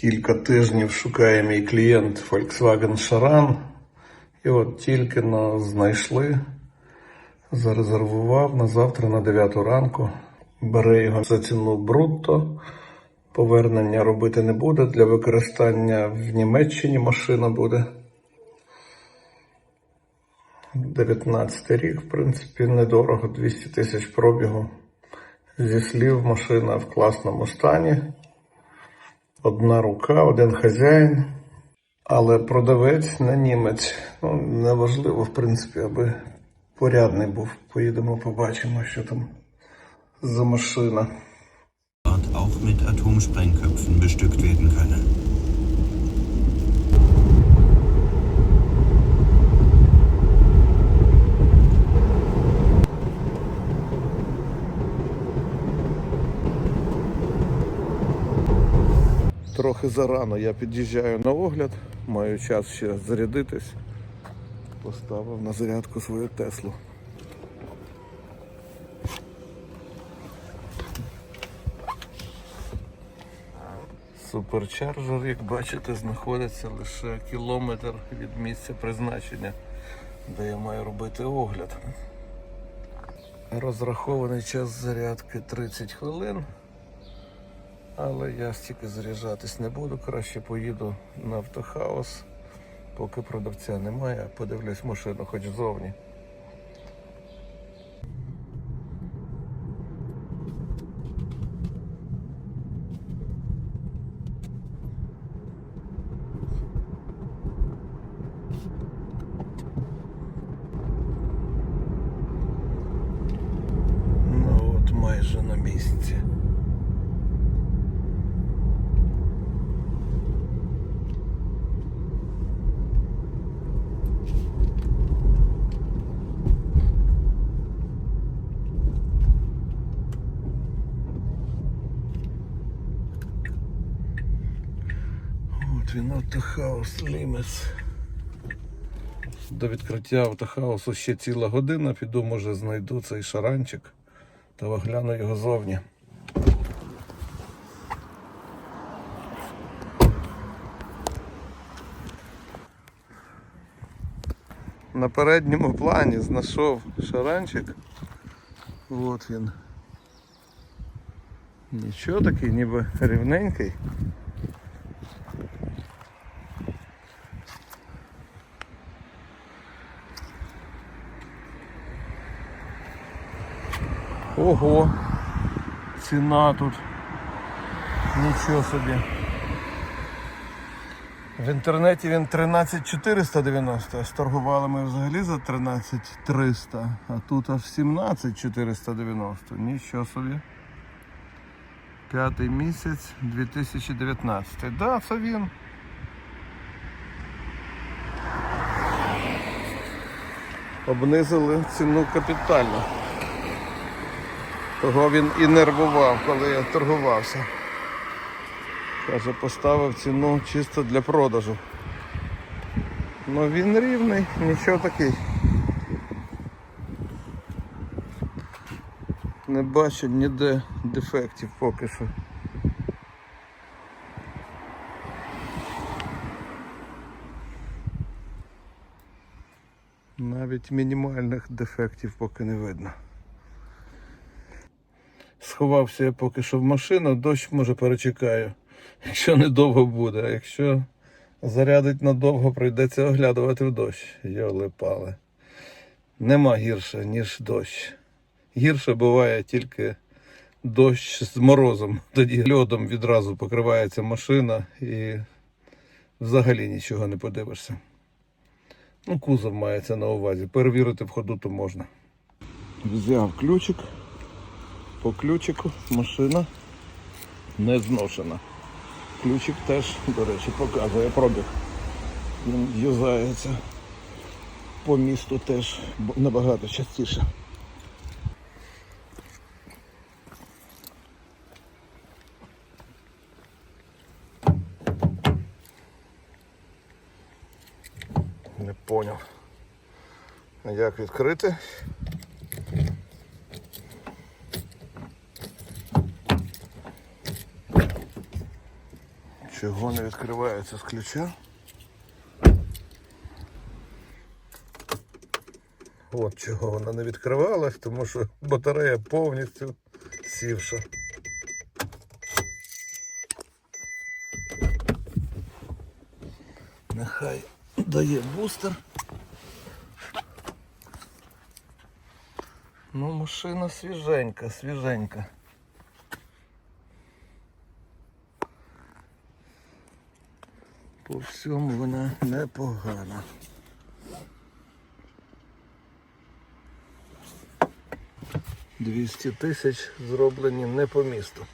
Кілька тижнів шукає мій клієнт Volkswagen Charan. І от тільки но знайшли, зарезервував на завтра на 9 ранку. Бере його за ціну брутто. Повернення робити не буде. Для використання в Німеччині машина буде. 19 рік, в принципі, недорого, 200 тисяч пробігу. Зі слів, машина в класному стані. Одна рука, один хазяїн. Але продавець не німець. Ну, неважливо, в принципі, аби порядний був. Поїдемо, побачимо, що там за машина. auch mit Atomsprengköpfen bestückt werden könne. Трохи зарано я під'їжджаю на огляд, маю час ще зарядитись. Поставив на зарядку свою Теслу. Суперчарджер, як бачите, знаходиться лише кілометр від місця призначення, де я маю робити огляд. Розрахований час зарядки 30 хвилин. Але я стільки заряджатись не буду. Краще поїду на автохаус, поки продавця немає, подивлюсь машину хоч ззовні. Ну от майже на місці. Він автохаус Лімес. До відкриття автохаусу ще ціла година. Піду, може, знайду цей шаранчик та огляну його зовні. На передньому плані знайшов шаранчик. От він. Нічого такий, ніби рівненький. Ого, ціна тут. Нічого собі. В інтернеті він 13490, а сторгували ми взагалі за 13300, а тут аж 17490. Нічого собі. П'ятий місяць 2019. Да, це він. Обнизили ціну капітально. Того він і нервував, коли я торгувався. Каже, поставив ціну чисто для продажу. Ну він рівний, нічого такий. Не бачу ніде дефектів поки що. Навіть мінімальних дефектів поки не видно. Сховався я поки що в машину, дощ може перечекаю, якщо недовго буде. А якщо зарядить надовго, прийдеться оглядувати в дощ. Йоли пали. Нема гірше, ніж дощ. Гірше буває тільки дощ з морозом. Тоді льодом відразу покривається машина і взагалі нічого не подивишся. Ну, кузов мається на увазі. Перевірити в ходу то можна. Взяв ключик. По ключику машина не зношена. Ключик теж, до речі, показує пробіг. Він юзається по місту теж набагато частіше. Не поняв. Як відкрити? Чого не відкривається з ключа? От чого вона не відкривалась, тому що батарея повністю сівша. Нехай дає бустер. Ну, машина свіженька, свіженька. По всьому вона непогана. Двісті тисяч зроблені не по місту.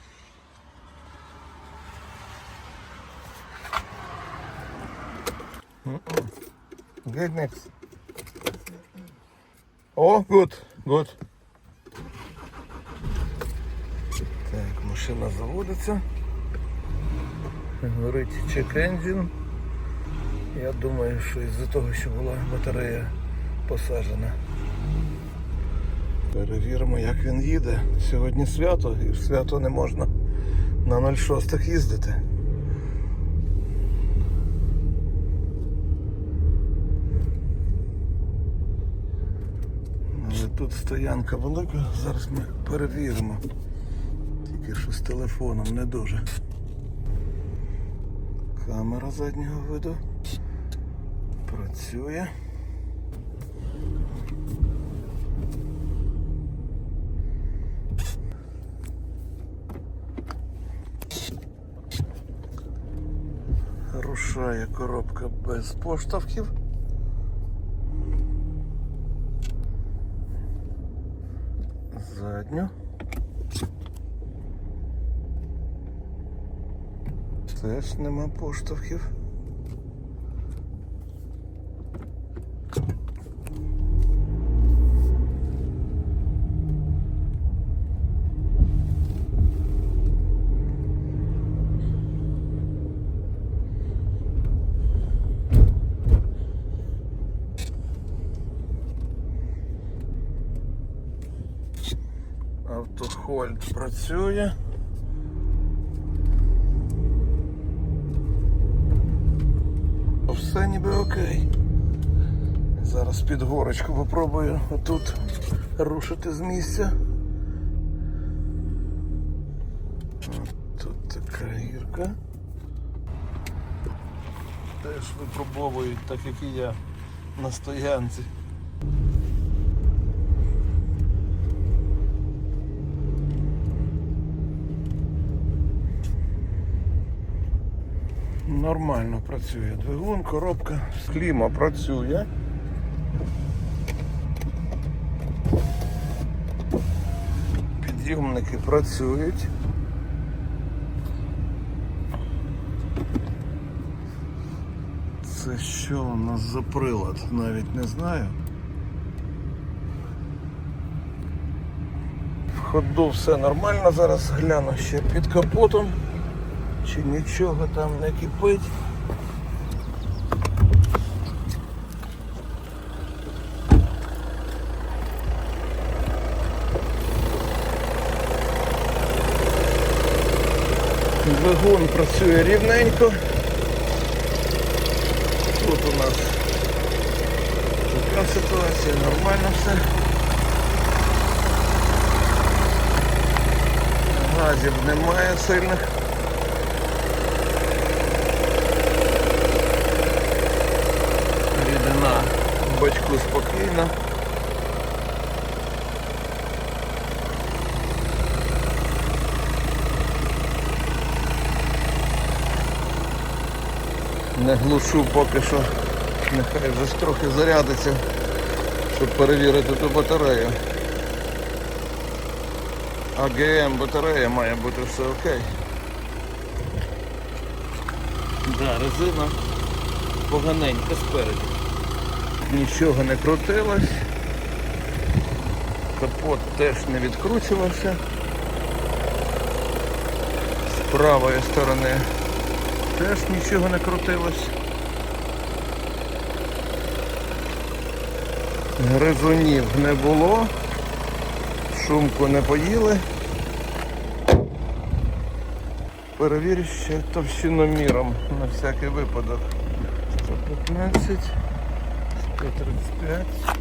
Good. О, good, good. Так, машина заводиться. Check engine. Я думаю, що із-за того, що була батарея посаджена. Перевіримо, як він їде. Сьогодні свято, і в свято не можна на 06 їздити. Але тут стоянка велика, зараз ми перевіримо. Тільки що з телефоном не дуже. Камера заднього виду працює. Рушає коробка без поштовхів. Задню. Теж нема поштовхів. Працює. Все ніби окей. Зараз під горочку попробую отут рушити з місця. Тут така гірка. Теж випробовують, так як і я на стоянці. Нормально працює двигун, коробка, кліма працює. Підйомники працюють. Це що у нас за прилад? Навіть не знаю. В ходу все нормально, зараз гляну ще під капотом чи нічого там не кипить. Двигун працює рівненько. Тут у нас така ситуація, нормально все. Газів немає сильних. В бачку спокійна. Не глушу поки що, нехай вже ж трохи зарядиться, щоб перевірити ту батарею. АГМ батарея має бути все окей. Да, резина поганенька спереду. Нічого не крутилось. Капот теж не відкручувався. З правої сторони теж нічого не крутилось. Гризунів не було. Шумку не поїли. Перевірю ще товщиноміром на всякий випадок. 115, Götürün. Evet.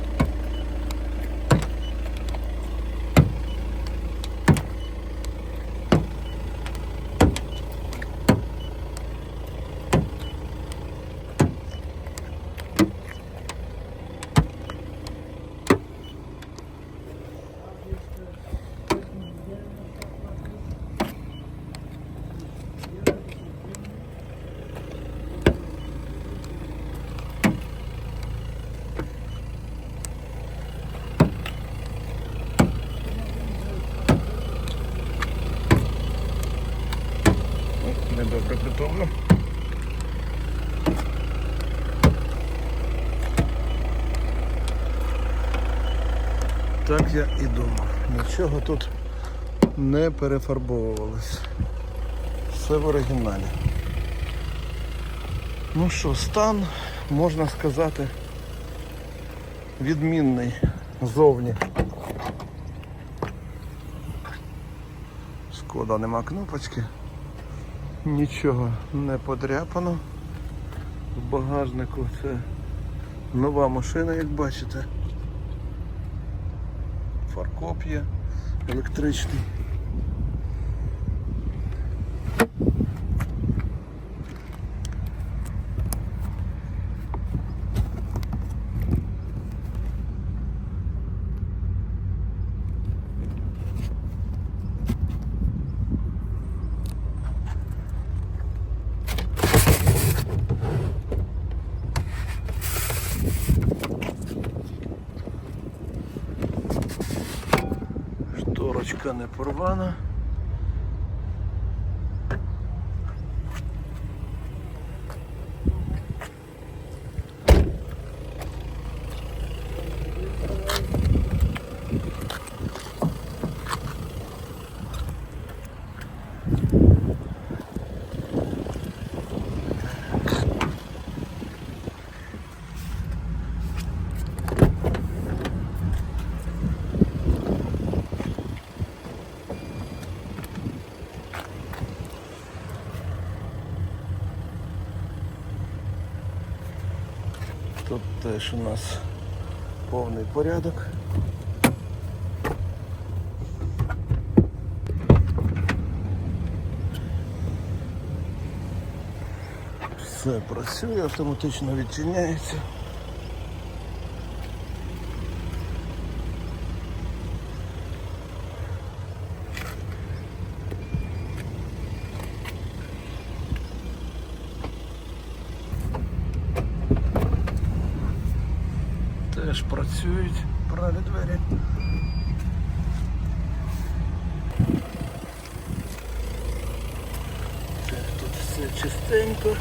Притомно. Так я і думав. Нічого тут не перефарбовувалось. Все в оригіналі. Ну що, стан, можна сказати, відмінний зовні. Шкода, нема кнопочки. Нічого не подряпано. В багажнику це нова машина, як бачите. Фаркоп є електричний. Не порвана. Тут теж у нас повний порядок. Все працює, автоматично відчиняється. Теж працюють праві двері. Так, тут все чистенько.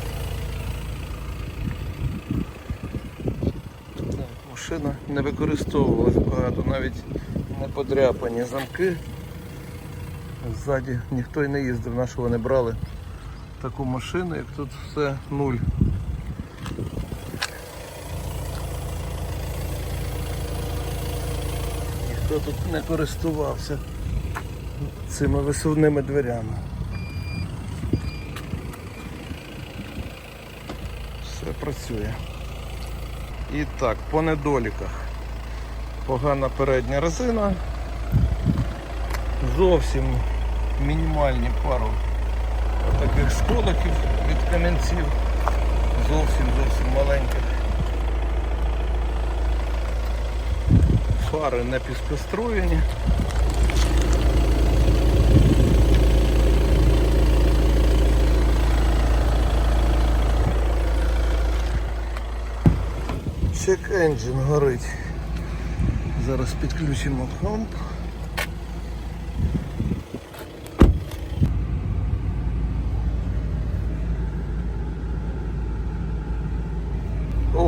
Машина не використовувалась багато, навіть не подряпані замки. Ззаді ніхто й не їздив, нашого не брали таку машину, як тут все нуль. Ніхто тут не користувався цими висувними дверями. Все працює. І так, по недоліках. Погана передня резина. Зовсім мінімальні пару таких сколиків від камінців. Зовсім зовсім маленьких. Фари не піскоструєні. Check engine горить. Зараз підключимо комп.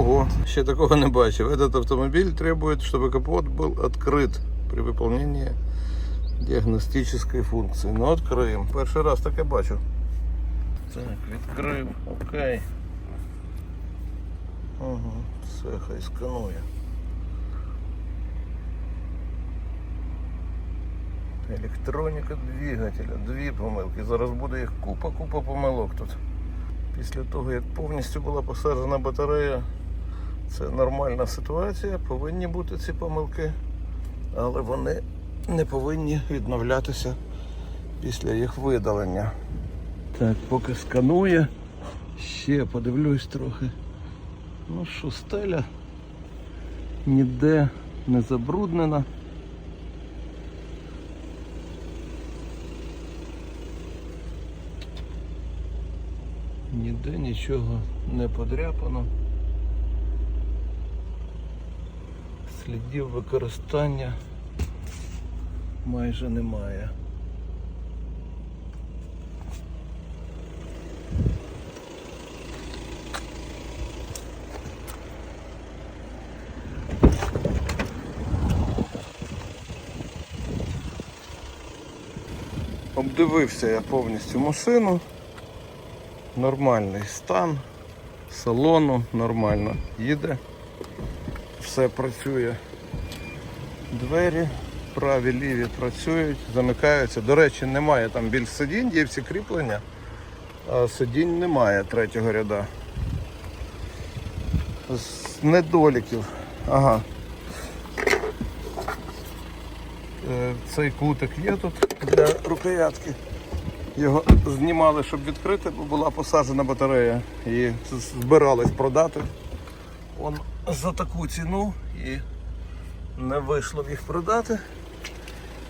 Ого, ще такого не бачив. Этот автомобиль требует, чтобы капот был открыт при выполнении диагностической функции. Ну, відкриємо. Перший раз таке бачу. Так, відкрив. Окей. Ага, все, хай сканує. Електроніка двигателя, дві помилки. Зараз буде їх купа-купа помилок тут. Після того, як повністю була посаджена батарея, це нормальна ситуація, повинні бути ці помилки, але вони не повинні відновлятися після їх видалення. Так, поки сканує, ще подивлюсь трохи. Ну що, стеля ніде не забруднена. Ніде нічого не подряпано. Слідів використання майже немає. Обдивився я повністю машину. Нормальний стан, салону нормально їде. Все працює. Двері, праві, ліві працюють, замикаються. До речі, немає там більш сидінь, є всі кріплення, а сидінь немає третього ряда. З недоліків. Ага. Е, Цей кутик є тут для рукоятки. Його знімали, щоб відкрити, бо була посаджена батарея і збирались продати. Он за таку ціну і не вийшло їх продати.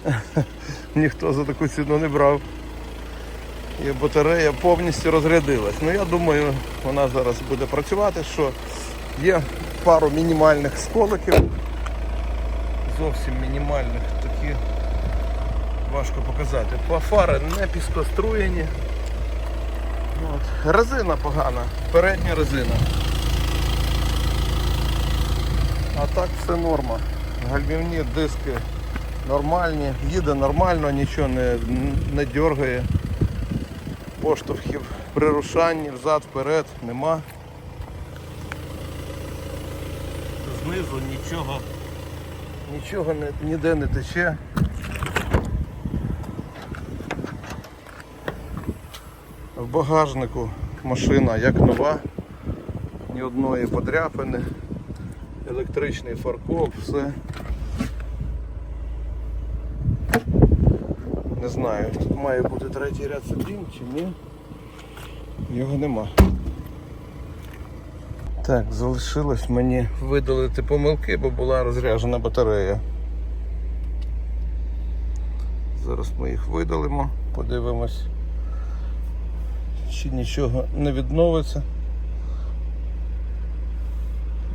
Ніхто за таку ціну не брав. І батарея повністю розрядилась. Ну я думаю, вона зараз буде працювати, що є пару мінімальних сколиків. Зовсім мінімальних такі важко показати. По фари не піскоструєні. От. Резина погана, передня резина. А так все норма. Гальмівні диски нормальні, їде нормально, нічого не, не дергає. Поштовхів при рушанні взад, вперед нема. Знизу нічого, нічого ніде не тече. В багажнику машина як нова, ні одної подряпини, електричний фаркоп, все. Не знаю, тут має бути третій ряд сидінь чи ні. Його нема. Так, залишилось мені видалити помилки, бо була розряджена батарея. Зараз ми їх видалимо, подивимось чи нічого не відновиться.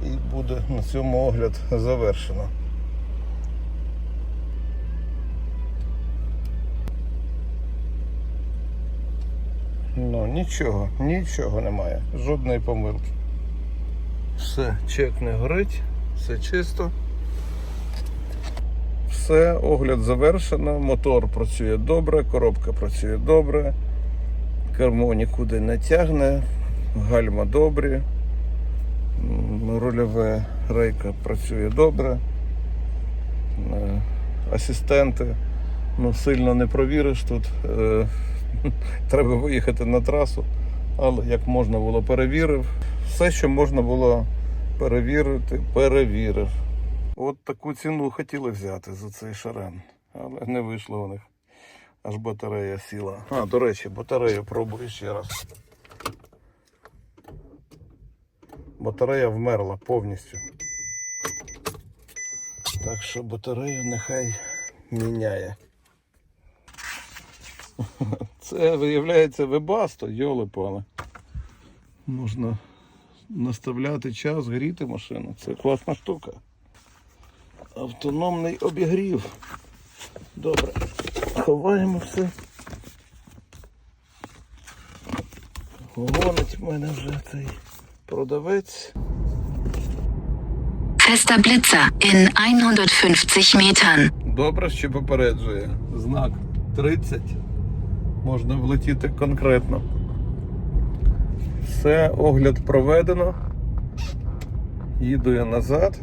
І буде на цьому огляд завершено. Ну, нічого, нічого немає, жодної помилки. Все, чек не горить, все чисто. Все, огляд завершено, мотор працює добре, коробка працює добре. Кермо нікуди не тягне, гальма добрі, рульове рейка працює добре. Е, Асистенти ну, сильно не провіриш тут. Е, Треба виїхати на трасу, але як можна було перевірив. Все, що можна було перевірити, перевірив. От таку ціну хотіли взяти за цей шарен, але не вийшло у них. Аж батарея сіла. А, до речі, батарею пробую ще раз. Батарея вмерла повністю. Так що батарею нехай міняє. Це виявляється вебасто, йоли. Можна наставляти час, гріти машину. Це класна штука. Автономний обігрів. Добре. Ховаємо все. Гонить в мене вже цей продавець. Fester Blitzer in 150 Metern. Добре, що попереджує. Знак 30. Можна влетіти конкретно. Все, огляд проведено. Їду я назад.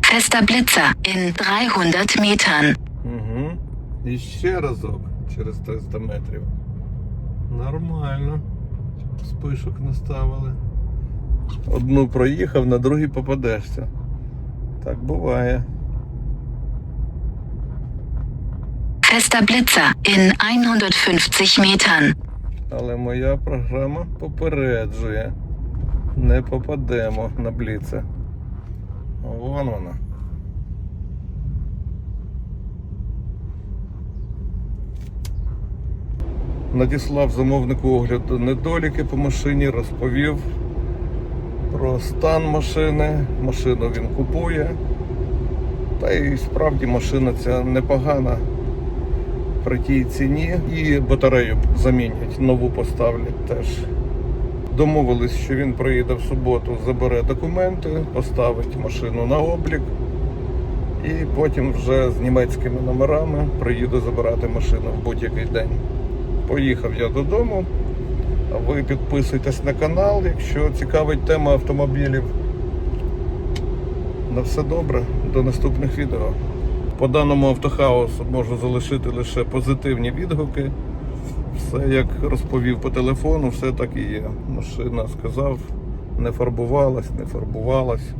Fester Blitzer in 300 Metern. Угу. І ще разок через 300 метрів. Нормально. Спишок наставили. Одну проїхав, на другій попадешся. Так буває. Fester Blitzer in 150 Metern. Але моя програма попереджує. Не попадемо на бліце. Вон вона. Надіслав замовнику огляду недоліки по машині, розповів про стан машини. Машину він купує. Та й справді машина ця непогана при тій ціні і батарею замінять, нову поставлять теж. Домовились, що він приїде в суботу, забере документи, поставить машину на облік і потім вже з німецькими номерами приїду забирати машину в будь-який день. Поїхав я додому. Ви підписуйтесь на канал, якщо цікавить тема автомобілів. На все добре, до наступних відео. По даному автохаусу можу залишити лише позитивні відгуки. Все як розповів по телефону, все так і є. Машина сказав, не фарбувалась, не фарбувалась,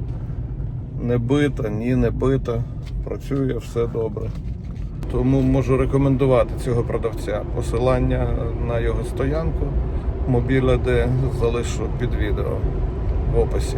не бита, ні, не бита. Працює все добре. Тому можу рекомендувати цього продавця. Посилання на його стоянку мобіля, де залишу під відео в описі.